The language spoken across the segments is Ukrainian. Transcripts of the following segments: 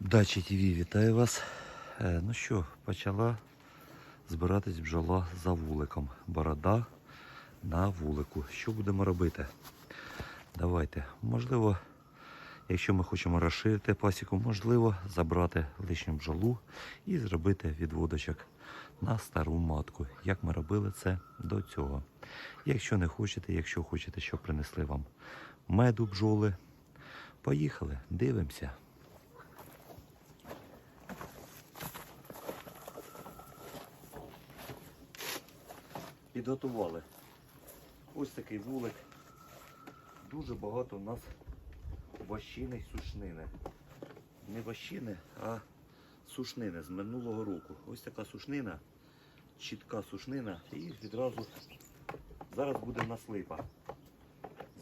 Дачі ТВ, вітаю вас. Е, Ну що, почала збиратись бджола за вуликом. Борода на вулику. Що будемо робити? Давайте. Можливо, якщо ми хочемо розширити пасіку, можливо, забрати лишню бджолу і зробити відводочок на стару матку, як ми робили це до цього. Якщо не хочете, якщо хочете, щоб принесли вам меду бджоли, поїхали, дивимося. Підготували. Ось такий вулик. Дуже багато у нас ващини й сушнини. Не ващини, а сушнини з минулого року. Ось така сушнина, чітка сушнина і відразу зараз буде в нас липа.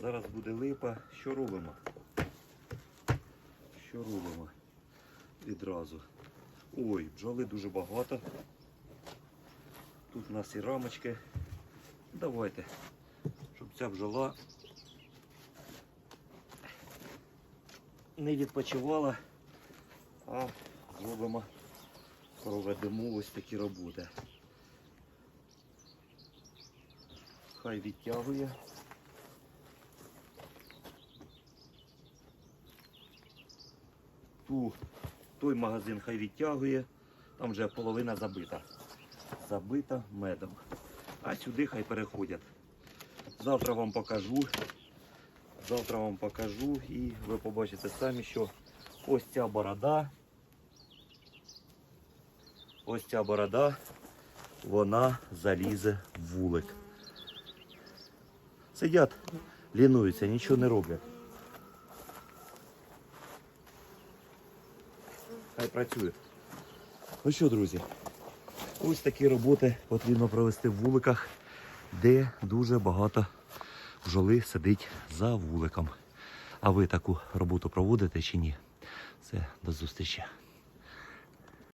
Зараз буде липа. Що робимо? Що робимо? Відразу. Ой, бджоли дуже багато. Тут у нас і рамочки. Давайте, щоб ця бджола не відпочивала, а зробимо, проведемо ось такі роботи. Хай відтягує. Ту, той магазин хай відтягує, там вже половина забита. Забита медом. А сюди хай переходять. Завтра вам покажу. Завтра вам покажу і ви побачите самі, що ось ця борода. Ось ця борода, вона залізе в вулик. Сидять, лінуються, нічого не роблять. Хай працюють. Ну що, друзі, ось такі роботи потрібно провести в вуликах, де дуже багато бджоли сидить за вуликом. А ви таку роботу проводите чи ні? Все, до зустрічі.